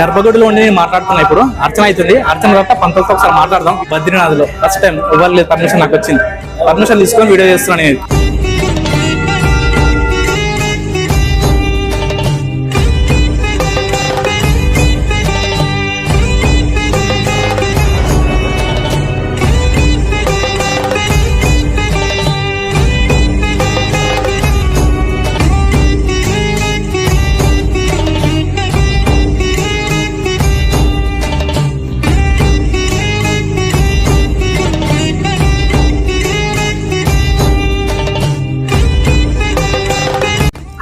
గర్భగుడిలో ఉండి మాట్లాడుతున్నా ఇప్పుడు. అర్చన అవుతుంది. అర్చన తర్వాత పంతులతో ఒకసారి మాట్లాడదాం. బద్రీనాథ్లో ఫస్ట్ టైం ఇవ్వలేదు పర్మిషన్ నాకు వచ్చింది. పర్మిషన్ తీసుకొని వీడియో చేస్తున్నాను నేను.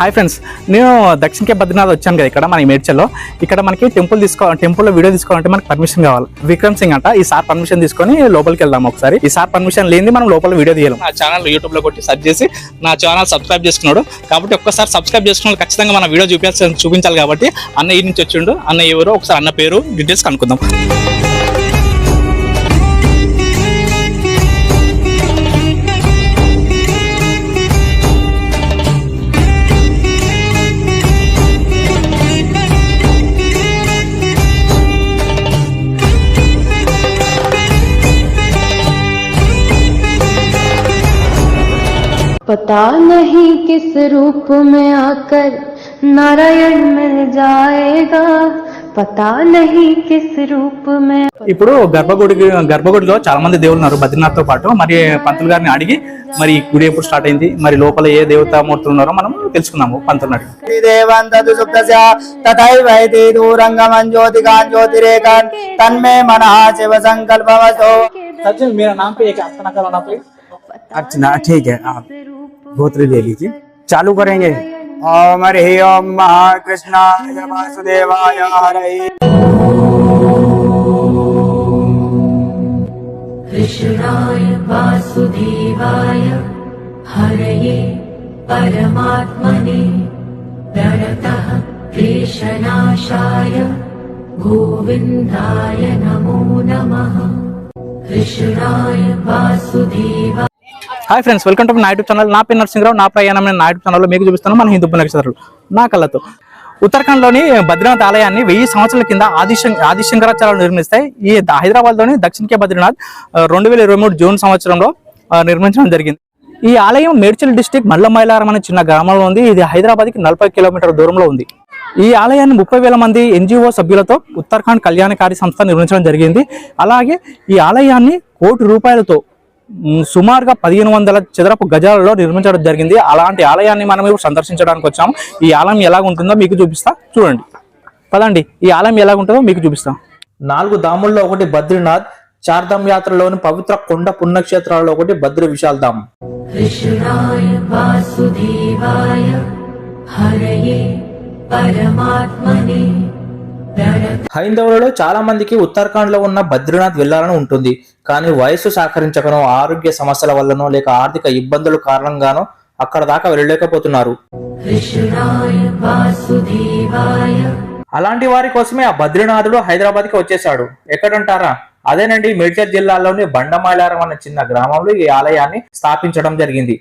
హాయ్ ఫ్రెండ్స్ నేను దక్షిణకే బద్రీనాథ్ వచ్చాను కదా ఇక్కడ మన ఈ మేడ్చల్లో. ఇక్కడ మనకి టెంపుల్ తీసుకో టెంపుల్లో వీడియో తీసుకోవాలంటే మనకి పర్మిషన్ కావాలి. విక్రమ్ సింగ్ అంట ఈ సార్ పర్మిషన్ తీసుకొని లోపలికి వెళ్దాం ఒకసారి. ఈ సార్ పర్మిషన్ లేని మనం లోపల వీడియో తీయాలి. నా ఛానల్ యూట్యూబ్లో కొట్టి సెర్చ్ చేసి నా ఛానల్ సబ్స్క్రైబ్ చేసుకున్నాడు. కాబట్టి ఒక్కసారి సబ్స్క్రైబ్ చేసుకున్నాడు ఖచ్చితంగా మన వీడియో చూపించాలి చూపించాలి కాబట్టి అన్న ఈ నుంచి వచ్చిండు అన్న ఎవరు ఒకసారి అన్న పేరు డీటెయిల్స్ కనుక్కుందాం. पता नहीं किस रूप में आकर नारायण मिल जाएगा पता नहीं किस रूप में ఇప్పుడు గర్భగుడికి గర్భగుడిలో చాలా మంది దేవుళ్ళు ఉన్నారు బద్రీనాథ్ తో పాటు మరి పంతులు గారిని అడిగి మరి ఈ గుడి ఎప్పుడు స్టార్ట్ అయింది మరి లోపల ఏ దేవతామూర్తులు ఉన్నారో మనం తెలుసుకుందాము పంతులు అడిగి దేవంతు సుప్తస్య తథైవైతి దూరంగమం జ్యోతికాన్ జ్యోతిరేకాన్ తన్మే మనః శివ సంకల్పవతో सचिन मेरा नाम पे एक अपना करो ना प्लीज अर्चना ठीक है गोत्र ले लीजिए। चालू करेंगे। ओम हरि ओम महाकृष्णाय वासुदेवाय, हरे। कृष्णाय वासुदेवाय, हरये परमात्मने। प्रणतः क्लेशनाशाय, गोविन्दाय नमो नमः। कृष्णाय वासुदेवाय। హాయ్ ఫ్రెండ్స్ వెల్కమ్ టు నా యూట్యూబ్ ఛానల్. నా పేరు నరసింహరావు నా ప్రయాణం నా యూట్యూబ్ ఛానల్లో మీకు చూపిస్తాను మన హిందూ నక్షత్రాలు నా కళ్ళతో. ఉత్తరాఖండ్లోని బద్రీనాథ్ ఆలయాన్ని వెయ్యి సంవత్సరాల కింద ఆదిశం ఆదిశంకరాచార్యులు నిర్మిస్తాయి ఈ హైదరాబాద్లోని దక్షిణకే బద్రీనాథ్ రెండు వేల ఇరవై మూడు జూన్ సంవత్సరంలో నిర్మించడం జరిగింది. ఈ ఆలయం మేడ్చల్ డిస్టిక్ మల్లమైలారం అనే చిన్న గ్రామంలో ఉంది. ఇది హైదరాబాద్కి నలభై కిలోమీటర్ దూరంలో ఉంది. ఈ ఆలయాన్ని ముప్పై వేల మంది ఎన్జిఓ సభ్యులతో ఉత్తరాఖండ్ కళ్యాణకారి సంస్థ నిర్మించడం జరిగింది. అలాగే ఈ ఆలయాన్ని కోటి రూపాయలతో సుమారుగా పదిహేను వందల చదరపు గజాలలో నిర్మించడం జరిగింది. అలాంటి ఆలయాన్ని మనం ఇప్పుడు సందర్శించడానికి వచ్చాము. ఈ ఆలయం ఎలా ఉంటుందో మీకు చూపిస్తా. చూడండి. పదండి. ఈ ఆలయం ఎలా ఉంటుందో మీకు చూపిస్తాం. నాలుగు దాముల్లో ఒకటి బద్రీనాథ్ చార్ధామ్ యాత్రలోని పవిత్ర కొండ పుణ్యక్షేత్రాల్లో ఒకటి బద్రి విశాల్ ధామ్ పరమాత్మనే. హైందవులలో చాలా మందికి ఉత్తరాఖండ్లో ఉన్న బద్రీనాథ్ వెళ్ళాలని ఉంటుంది. కానీ వయస్సు సహకరించకనో ఆరోగ్య సమస్యల వల్లనో లేక ఆర్థిక ఇబ్బందుల కారణంగానో అక్కడ దాకా వెళ్ళలేకపోతున్నారు. అలాంటి వారి కోసమే ఆ బద్రీనాథుడు హైదరాబాద్కి వచ్చేసాడు ఎక్కడంటారా? అదేనండి మేడ్చల్ జిల్లాలోని బండమాలారం అన్న చిన్న గ్రామంలో ఈ ఆలయాన్ని స్థాపించడం జరిగింది.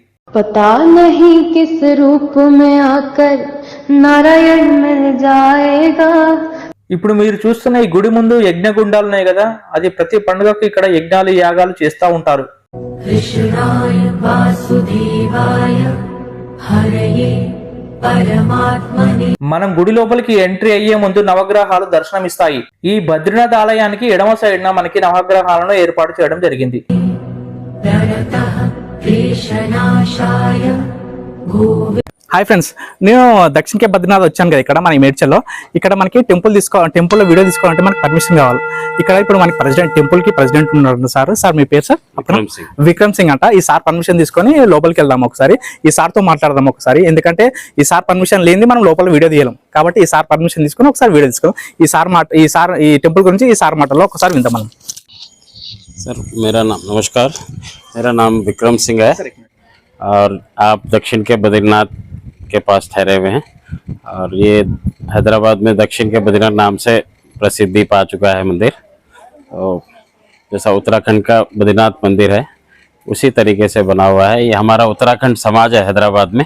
ఇప్పుడు మీరు చూస్తున్న ఈ గుడి ముందు యజ్ఞగుండాలు ఉన్నాయి కదా అది ప్రతి పండుగకు ఇక్కడ యజ్ఞాలు యాగాలు చేస్తూ ఉంటారు. మనం గుడి లోపలికి ఎంట్రీ అయ్యే ముందు నవగ్రహాలు దర్శనమిస్తాయి. ఈ బద్రీనాథ్ ఆలయానికి ఎడమ సైడ్న మనకి నవగ్రహాలను ఏర్పాటు చేయడం జరిగింది. హాయ్ ఫ్రెండ్స్ నేను దక్షిణకే బద్రీనాథ్ వచ్చాను కదా ఇక్కడ మన ఈ మేడ్చల్లో ఇక్కడ మనకి టెంపుల్ తీసుకో టెంపుల్ లో వీడియో తీసుకోవాలంటే మనకి పర్మిషన్ కావాలి ఇక్కడ ఇప్పుడు మనకి ప్రెసిడెంట్ టెంపుల్ కి ప్రెసిడెంట్ ఉన్నారు సార్ సార్ మీ పేరు సార్ విక్రమ్ సింగ్. విక్రమ్ సింగ్ అంట ఈ సార్ పర్మిషన్ తీసుకొని లోపలికి వెళ్దాం ఒకసారి ఈ సార్ తో మాట్లాడదాం ఒకసారి ఎందుకంటే ఈ సార్ పర్మిషన్ లేనిది మనం లోపల వీడియో తీయలేం కాబట్టి ఈ సార్ పర్మిషన్ తీసుకొని ఒకసారి వీడియో తీసుకుందాం ఈ సార్ మాట ఈ సార్ ఈ టెంపుల్ గురించి ఈ సార్ మాటలో ఒకసారి విందాం మనం सर मेरा नाम नमस्कार मेरा नाम विक्रम सिंह है और आप दक्षिण के बद्रीनाथ के पास ठहरे हुए हैं। और ये हैदराबाद में दक्षिण के बद्रीनाथ नाम से प्रसिद्धि पा चुका है मंदिर। तो जैसा उत्तराखंड का बद्रीनाथ मंदिर है उसी तरीके से बना हुआ है। ये हमारा उत्तराखंड समाज है हैदराबाद में।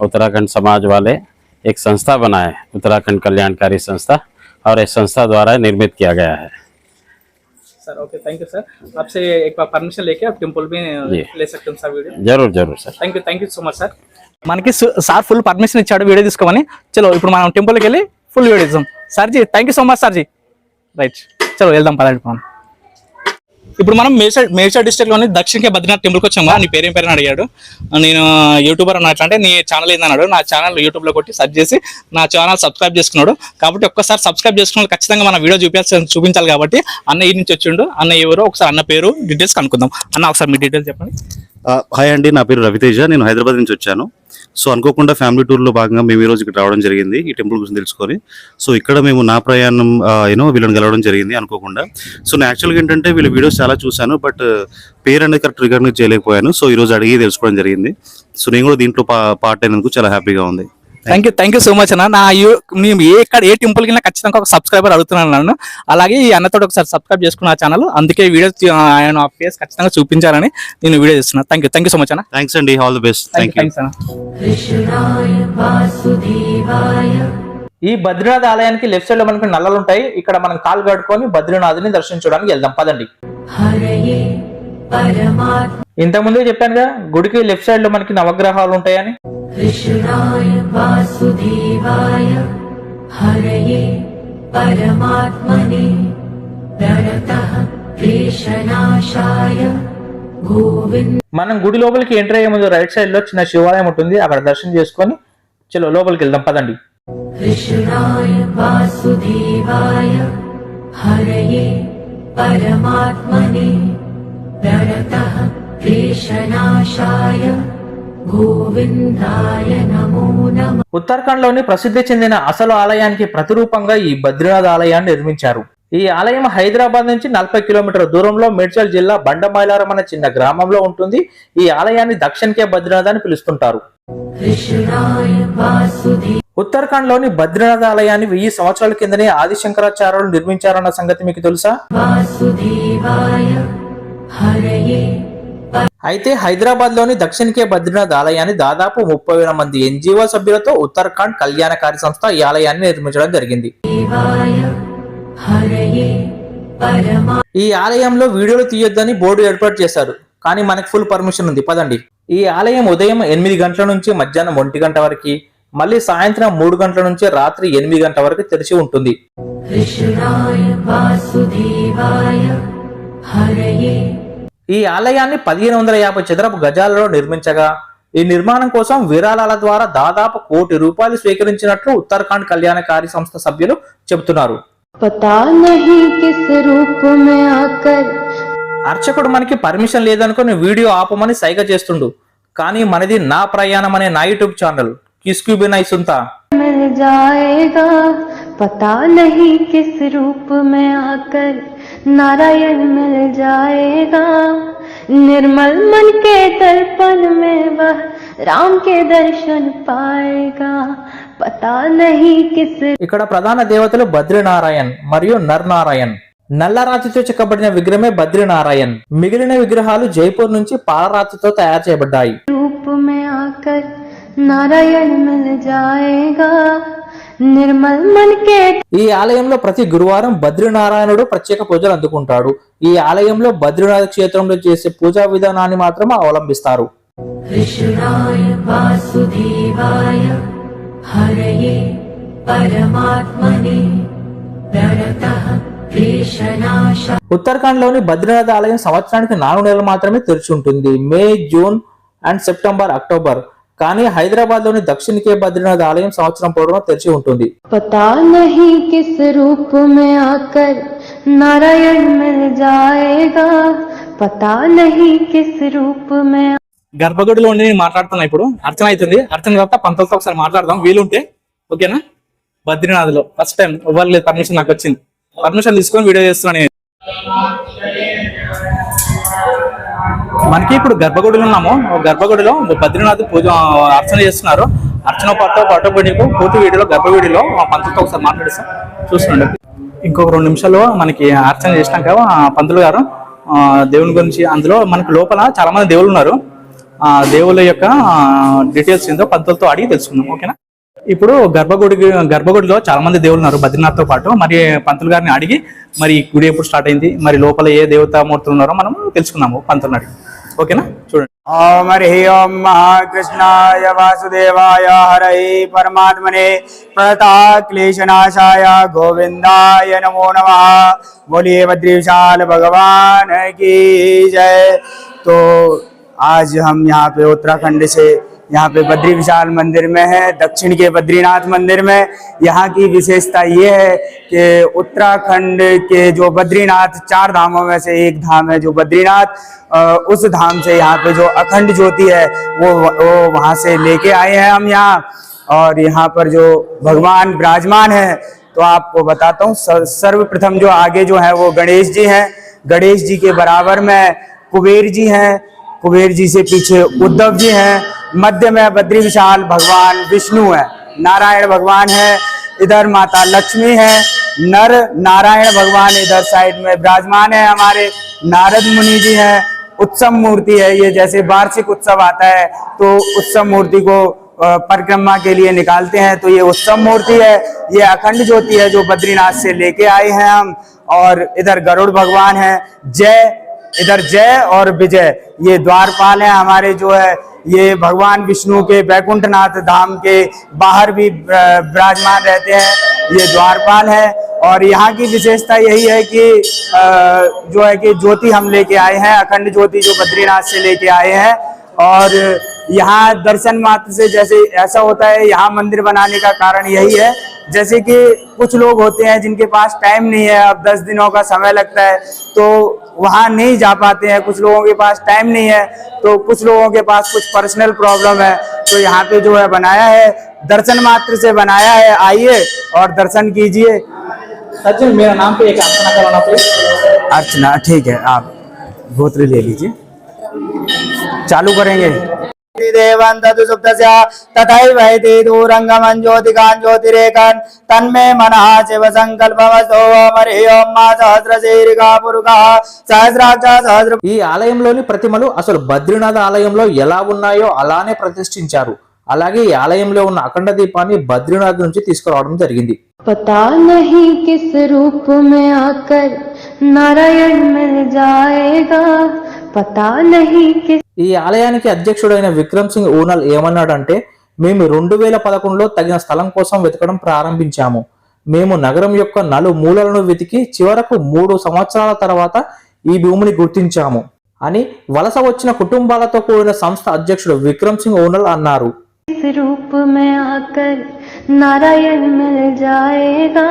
उत्तराखंड समाज वाले एक संस्था बनाए हैं उत्तराखंड कल्याणकारी संस्था और इस संस्था द्वारा निर्मित किया गया है। Sir okay thank you sir आपसे एक बार परमिशन लेके आप टेंपल में ले सकते हैं सर वीडियो ज़रूर ज़रूर sir thank you thank you so much sir మనకి సార్ ఫుల్ పర్మిషన్ ఇచ్చాడు వీడియో తీసుకోమని. చలో ఇప్పుడు మనం టెంపుల్కి వెళ్ళి ఫుల్ వీడియో ఇద్దాం సార్జీ థ్యాంక్ యూ సో మచ్ సార్జీ. రైట్ చలో వెళ్దాం పదండి మనం ఇప్పుడు మనం మేడ్చల్ మేడ్చల్ డిస్ట్రిక్ట్లోని దక్షిణకి బద్రీనాథ్ టెంపుల్కి వచ్చాము నీ పేరేం పేరు అని అడిగాడు. నేను యూట్యూబర్ అన్నట్లు అంటే నీ ఛానల్ ఏందన్నాడు నా ఛానల్ యూట్యూబ్లో కొట్టి సెర్చ్ చేసి నా ఛానల్ సబ్స్క్రైబ్ చేసుకున్నాడు. కాబట్టి ఒక్కసారి సబ్స్క్రైబ్ చేసుకున్న ఖచ్చితంగా మన వీడియో చూపించాలి చూపించాలి కాబట్టి అన్న ఈ నుంచి వచ్చిండు. అన్న ఎవరు ఒకసారి అన్న పేరు డీటెయిల్స్ కనుక్కుందాం. అన్న ఒకసారి మీ డీటెయిల్స్ చెప్పండి. హాయ్ అండి నా పేరు రవితేజ. నేను హైదరాబాద్ నుంచి వచ్చాను. సో అనుకోకుండా ఫ్యామిలీ టూర్లో భాగంగా మేము ఈ రోజు ఇక్కడ రావడం జరిగింది ఈ టెంపుల్ గురించి తెలుసుకొని. సో ఇక్కడ మేము నా ప్రయాణం యూనో వీళ్ళని కలవడం జరిగింది అనుకోకుండా. సో నేను యాక్చువల్గా ఏంటంటే వీళ్ళ వీడియోస్ చాలా చూశాను బట్ పేరు అనేది కరెక్ట్ రికగ్నైజ్ చేయలేకపోయాను. సో ఈ రోజు అడిగి తెలుసుకోవడం జరిగింది. సో నేను కూడా దీంట్లో పా- పార్ట్ అయినందుకు చాలా హ్యాపీగా ఉంది. Thank you thank you so much అన్న. నా మేము ఏ ఇక్కడ ఏ టెంపుల్ కింద ఖచ్చితంగా ఒక సబ్స్క్రైబర్ అడుగుతున్నాను నన్ను. అలాగే ఈ అన్నతో ఒకసారి సబ్స్క్రైబ్ చేసుకున్న ఛానల్ అందుకే వీడియో ఆయన ఫేస్ ఖచ్చితంగా చూపించాలని నేను వీడియో చేస్తున్నా. Thank you thank you so much అన్న. థ్యాంక్స్ అండి all the best thank you అన్న. ఈ బద్రీనాథ్ ఆలయానికి లెఫ్ట్ సైడ్లో మనకి నల్లలు ఉంటాయి. ఇక్కడ మనం కాలు గడుకొని బద్రీనాథ్ని దర్శించడానికి వెళ్దాం. పదండి. ఇంతకుముందే చెప్పానుగా గుడికి లెఫ్ట్ సైడ్లో మనకి నవగ్రహాలు ఉంటాయని. కృష్ణాయ వాసుదేవాయ క్లేశనాశాయ మనం గుడి లోపలికి ఎంటర్ అయ్యే ముందు రైట్ సైడ్లో చిన్న శివాలయం ఉంటుంది అక్కడ దర్శనం చేసుకొని చలో లోపలికి వెళ్దాం పదండి. కృష్ణాయ వాసుదేవాయ హరయే పరమాత్మనే. प्रणतः क्लेशनाशाय गोविन्दाय नमो नमः ఉత్తరాఖండ్ లోని ప్రసిద్ధి చెందిన అసలు ఆలయానికి ప్రతిరూపంగా ఈ బద్రీనాథ్ ఆలయాన్ని నిర్మించారు ఈ ఆలయం హైదరాబాద్ నుంచి నలభై కిలోమీటర్ల దూరంలో మేడ్చల్ జిల్లా బండమైలారం అనే చిన్న గ్రామంలో ఉంటుంది ఈ ఆలయాన్ని దక్షిణకే బద్రీనాథ్ అని పిలుస్తుంటారు कृष्णाय वासुदेवाय ఉత్తరాఖండ్ లోని బద్రీనాథ్ ఆలయాన్ని వెయ్యి సంవత్సరాల కిందనే ఆదిశంకరాచార్యులు నిర్మించారన్న సంగతి మీకు తెలుసా वासुदेवाय हरये అయితే హైదరాబాద్లోని దక్షిణకే బద్రీనాథ్ ఆలయాన్ని దాదాపు ముప్పై వేల మంది ఎన్జిఓ సభ్యులతో ఉత్తరాఖండ్ కళ్యాణకారి సంస్థ ఈ ఆలయాన్ని నిర్మించడం జరిగింది. ఈ ఆలయంలో వీడియోలు తీయొద్దని బోర్డు ఏర్పాటు చేశారు కానీ మనకు ఫుల్ పర్మిషన్ ఉంది. పదండి. ఈ ఆలయం ఉదయం ఎనిమిది గంటల నుంచి మధ్యాహ్నం ఒంటి గంట వరకు మళ్ళీ సాయంత్రం మూడు గంటల నుంచి రాత్రి ఎనిమిది గంటల వరకు తెరిచి ఉంటుంది. కృష్ణాయ వాసుదేవాయ హరయే ఈ ఆలయాన్ని పదిహేను వందల యాభై చదరపు గజాలలో నిర్మించగా ఈ నిర్మాణం కోసం విరాళాల ద్వారా దాదాపు కోటి రూపాయలు స్వీకరించినట్లు ఉత్తరాఖండ్ కళ్యాణకారి సంస్థ సభ్యులు చెబుతున్నారు. అర్చకుడు మనకి పర్మిషన్ లేదనుకుని వీడియో ఆపమని సైగ చేస్తుండు. కానీ మనది నా ప్రయాణం అనే నా యూట్యూబ్ ఛానల్. పతా నహీ కిస్ మే ఆకర్ नारायण मिल जाएगा निर्मल मन के दर्पण में वह राम के दर्शन पाएगा पता नहीं किस ఇక్కడ ప్రధాన దేవతలు బద్రీనారాయణ్ మరియు నర్నారాయణ్ నల్లరాతితో చెక్కబడిన విగ్రహమే బద్రీనారాయణ్ మిగిలిన విగ్రహాలు జైపూర్ నుంచి పాలరాతితో తయారు చేయబడ్డాయి रूप में आकर नारायण मिल నిర్మల్ మనకే ఈ ఆలయంలో ప్రతి గురువారం బద్రీనారాయణుడు ప్రత్యేక పూజలు అందుకుంటాడు. ఈ ఆలయంలో బద్రీనాథ క్షేత్రంలో చేసే పూజా విధానాన్ని మాత్రం అవలంబిస్తారు. ఉత్తరాఖండ్లోని బద్రీనాథ్ ఆలయం సంవత్సరానికి నాలుగు నెలలు మాత్రమే తెరిచి ఉంటుంది. May June and September October. కానీ హైదరాబాద్లోని దక్షిణ కే బద్రీనాథ్ ఆలయం సంవత్సరం పూర్వం తెరిచి ఉంటుంది. గర్భగుడిలో ఉండి నేను మాట్లాడుతున్నా ఇప్పుడు. అర్చన అవుతుంది అర్చన తర్వాత పంతలతో ఒకసారి మాట్లాడదాం. వీలుంటే ఓకేనా? బద్రీనాథ్లో ఫస్ట్ టైం ఇవ్వలేదు పర్మిషన్ నాకు వచ్చింది. పర్మిషన్ తీసుకొని వీడియో చేస్తున్నాను మనకి ఇప్పుడు గర్భగుడిలో ఉన్నాము. గర్భగుడిలో బద్రీనాథ్ పూజ అర్చన చేస్తున్నారు. అర్చన పాటు పాటు మీకు పూర్తి వీడియోలో గర్భగుడిలో పంతులతో ఒకసారి మాట్లాడిస్తాం. చూస్తున్నాడు ఇంకొక రెండు నిమిషాల్లో మనకి అర్చన చేసినాక పంతులు గారు ఆ, దేవుని గురించి అందులో మనకి లోపల చాలా మంది దేవుళ్ళు ఉన్నారు. ఆ దేవుళ్ళ యొక్క డీటెయిల్స్ ఏందో పంతులతో అడిగి తెలుసుకుందాం. ఓకేనా? ఇప్పుడు గర్భగుడి గర్భగుడిలో చాలా మంది దేవుళ్ళు ఉన్నారు బద్రీనాథ్ తో పాటు మరి పంతులు గారిని అడిగి మరి ఈ గుడి ఎప్పుడు స్టార్ట్ అయింది మరి లోపల ఏ దేవతామూర్తులు ఉన్నారో మనం తెలుసుకుందాము పంతులను అడిగి ఓకేనా చూడండి ओम हरि ओम महाकृष्णाय वासुदेवाय हरये परमात्मने प्रणता क्लेशनाशाय गोविंदाय नमो नमः बोलिए बद्री विशाल भगवान की जय तो आज हम यहाँ पे उत्तराखंड से यहाँ पे बद्री विशाल मंदिर में है, दक्षिण के बद्रीनाथ मंदिर में। यहाँ की विशेषता ये है कि उत्तराखंड के जो बद्रीनाथ, चार धामों में से एक धाम है जो बद्रीनाथ। उस धाम से यहाँ पे जो अखंड ज्योति है, वो वो वहाँ से लेके आए हैं हम यहाँ। और यहाँ पर जो भगवान विराजमान है तो आपको बताता हूँ सर्वप्रथम जो आगे जो है वो गणेश जी हैं। गणेश जी के बराबर में कुबेर जी हैं। कुबेर जी से पीछे उद्धव जी हैं। मध्य में बद्री विशाल भगवान विष्णु है। नारायण भगवान है, इधर माता लक्ष्मी है। नर नारायण भगवान इधर साइड में विराजमान है हमारे। नारद मुनि जी हैं, उत्सव मूर्ति है ये, जैसे वार्षिक उत्सव आता है तो उत्सव मूर्ति को परिक्रमा के लिए निकालते हैं तो ये उत्सव मूर्ति है। ये अखंड ज्योति है जो बद्रीनाथ से लेके आए हैं हम, और इधर गरुड़ भगवान है। जय, इधर जय और विजय। ये द्वारपाल है हमारे जो है ये भगवान विष्णु के बैकुंठनाथ धाम के बाहर भी विराजमान रहते हैं। ये द्वारपाल है और यहाँ की विशेषता यही है कि जो है कि ज्योति हम लेके आए हैं, अखंड ज्योति जो बद्रीनाथ से लेके आए हैं। और यहाँ दर्शन मात्र से जैसे ऐसा होता है, यहाँ मंदिर बनाने का कारण यही है। जैसे कि कुछ लोग होते हैं जिनके पास टाइम नहीं है, अब दस दिनों का समय लगता है तो वहाँ नहीं जा पाते हैं कुछ लोगों के पास टाइम नहीं है तो कुछ लोगों के पास कुछ पर्सनल प्रॉब्लम है। तो यहाँ पे जो है बनाया है दर्शन मात्र से बनाया है। आइए और दर्शन कीजिए। सचिन मेरा नाम पे एक अर्चना कराना प्लीज़ अर्चना ठीक है आप गोत्र ले लीजिए। चालू करेंगे। ఈ ఆలయంలోని ప్రతిమలు అసలు బద్రీనాథ ఆలయంలో ఎలా ఉన్నాయో అలానే ప్రతిష్ఠించారు. అలాగే ఈ ఆలయంలో ఉన్న అఖండ దీపాన్ని బద్రీనాథ్ నుంచి తీసుకురావడం జరిగింది. నారాయణ ఈ ఆలయానికి అధ్యక్షుడైన విక్రమ్ సింగ్ ఊనల్ ఏమన్నాడంటే మేము రెండు వేల పదకొండులో తగిన స్థలం కోసం వెతకడం ప్రారంభించాము మేము నగరం యొక్క నలు మూలలను వెతికి చివరకు మూడు సంవత్సరాల తర్వాత ఈ భూమిని గుర్తించాము అని వలస వచ్చిన కుటుంబాలతో కూడిన సంస్థ అధ్యక్షుడు విక్రమ్ సింగ్ ఊనల్ అన్నారు किस रूप में आकर नारायण मिल जाएगा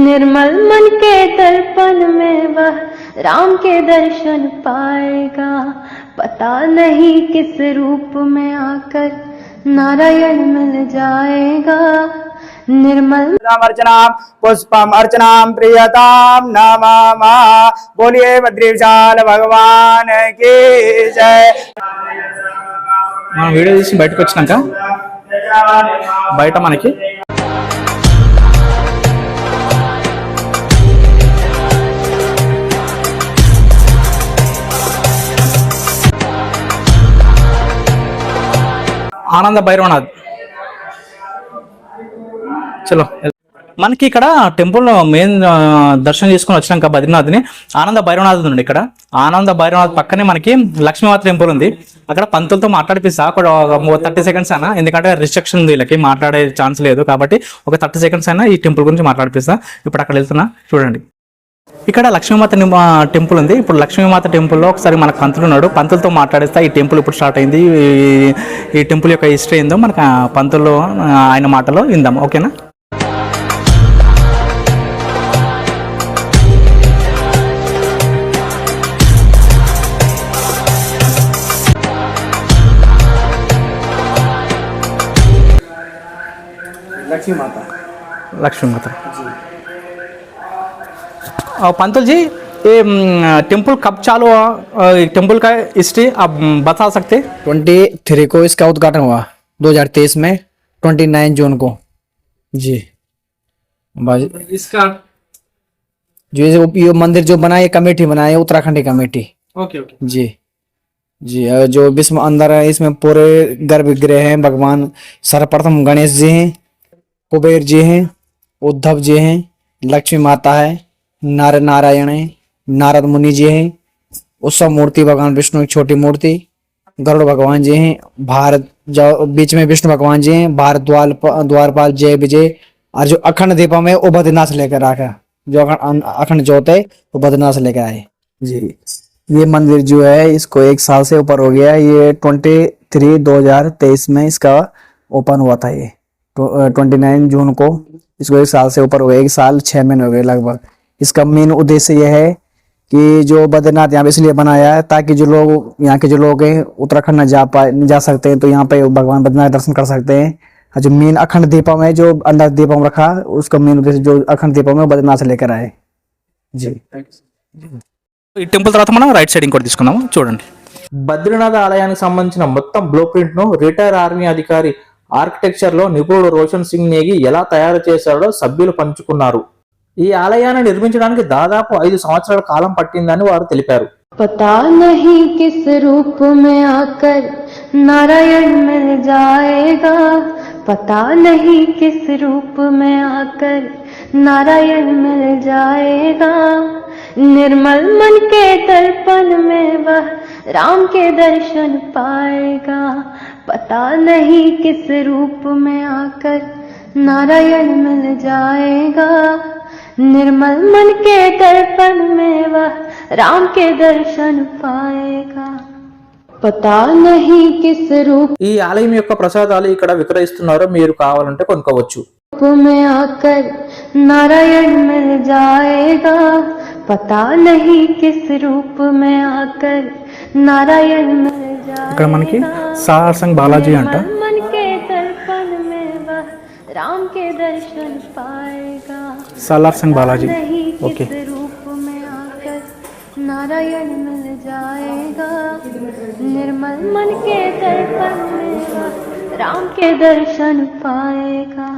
निर्मल मन के दर्पण में वह राम के दर्शन पाएगा पता नहीं किस रूप में आकर नारायण मिल जाएगा निर्मल अर्चना पुष्पम अर्चनां प्रियतां नमः बोलिए बद्री विशाल भगवान की जय మనం వీడియో తీసి బయటకు వచ్చినాక బయట మనకి ఆనంద భైరవనాథ్. చలో. మనకి ఇక్కడ టెంపుల్ మెయిన్ దర్శనం చేసుకుని వచ్చినాక బద్రీనాథ్ని. ఆనంద భైరవనాథ్ ఉంది ఇక్కడ. ఆనంద భైరవనాథ్ పక్కనే మనకి లక్ష్మీమాత టెంపుల్ ఉంది. అక్కడ పంతులతో మాట్లాడిపిస్తా. అక్కడ థర్టీ సెకండ్స్ అయినా ఎందుకంటే రిస్ట్రిక్షన్ ఉంది వీళ్ళకి మాట్లాడే ఛాన్స్ లేదు కాబట్టి ఒక థర్టీ సెకండ్స్ అయినా ఈ టెంపుల్ గురించి మాట్లాడిపిస్తా. ఇప్పుడు అక్కడ వెళ్తున్నా చూడండి. ఇక్కడ లక్ష్మీమాత టెంపుల్ ఉంది. ఇప్పుడు లక్ష్మీమాత టెంపుల్లో ఒకసారి మన పంతులు ఉన్నాడు. పంతులతో మాట్లాడిస్తే ఈ టెంపుల్ ఇప్పుడు స్టార్ట్ అయింది. ఈ టెంపుల్ యొక్క హిస్టరీ ఏందో మనకు పంతులు ఆయన మాటలో విందాం. ఓకేనా? లక్ష్మీమాత. లక్ష్మీమాత. पंतल जी ये टेंपल कब चालू हुआ? टेंपल का हिस्ट्री आप बता सकते? ट्वेंटी थ्री को इसका उद्घाटन हुआ 2023 में 29 जून को। जी। इसका? जो ये ये मंदिर जो बना है, ये कमेटी बनाई है उत्तराखंड की कमेटी। Okay okay. जी। जी जो विश्व अंदर है इसमें पूरे गर्भगृह हैं भगवान सर्वप्रथम गणेश जी हैं कुबेर जी हैं उद्धव जी हैं लक्ष्मी माता है। नार नारायण है, नारद मुनि जी हैं उत्सव मूर्ति, भगवान विष्णु की छोटी मूर्ति, गरुड़ भगवान जी हैं, भारत बीच में विष्णु भगवान जी हैं, भारत द्वार द्वारपाल जय विजय, और जो अखंड दीपम में वो बद्रीनाथ लेकर आका जो अखंड ज्योत है, वो बद्रीनाथ लेकर आए जी, ये मंदिर जो है, इसको एक साल से ऊपर हो गया है। ये ट्वेंटी थ्री दो हज़ार तेईस में इसका ओपन हुआ था ये ट्वेंटी नाइन जून को इसको एक साल से ऊपर हो गया, एक साल, छह महीने हो गए लगभग इसका मेन उद्देश्य यह है कि जो बद्रीनाथ यहाँ पे इसलिए बनाया है ताकि जो लोग यहाँ के जो लोग हैं उत्तराखंड न जा पाए नहीं जा सकते हैं तो यहाँ पे भगवान बद्रीनाथ दर्शन कर सकते हैं और जो मेन अखंड दीपम है जो अंदर दीपम रखा उसका मेन उद्देश्य जो अखंड दीपम है वो बद्रीनाथ से लेकर आए जी ఈ టెంపుల్ తర్వాత మనం రైట్ సైడ్ ఇంకోటి తీసుకుందాము చూడండి బద్రీనాథ్ ఆలయానికి సంబంధించిన మొత్తం బ్లూ ప్రింట్ ను రిటైర్ ఆర్మీ అధికారి ఆర్కిటెక్చర్ లో నిపుణుడు రోషన్ సింగ్ నేగి ఎలా తయారు చేశాడో సభ్యులు పంచుకున్నారు ఈ ఆలయాన్ని నిర్మించడానికి దాదాపు ఐదు సంవత్సరాల కాలం పట్టిందని వారు తెలిపారు पता नहीं किस रूप में आकर नारायण मिल जाएगा पता नहीं किस रूप में आकर नारायण मिल जाएगा निर्मल मन के दर्पण में वह राम के दर्शन पाएगा पता नहीं किस रूप में आकर नारायण मिल जाएगा निर्मल मन के दर्पण में वह राम के दर्शन पाएगा पता नहीं किस रूप ఈ ఆలయం యొక్క ప్రసాదాలు ఇక్కడ విక్రయిస్తున్నారో మీరు కావాలంటే కొనుక్కోవచ్చు में आकर नारायण मिल जाएगा पता नहीं किस रूप में आकर नारायण मिल ఇక్కడ మనకి जाएगा సారసంగ్ బాలాజీ అంట निर्मल मन के दर्पण में वह राम के दर्शन पाएगा सालार संग बालाजी। ओके। नारायण मिल जाएगा। निर्मल मन के दर्पण में राम के दर्शन पाएगा।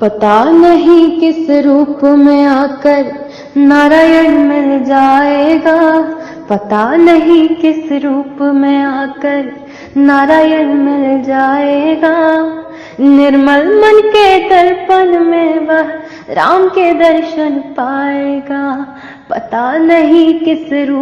पता नहीं किस रूप में आकर नारायण मिल जाएगा। पता नहीं किस रूप में आकर नारायण मिल जाएगा। निर्मल मन के दर्पण में वह राम के दर्शन पाएगा। पता नहीं किस रूप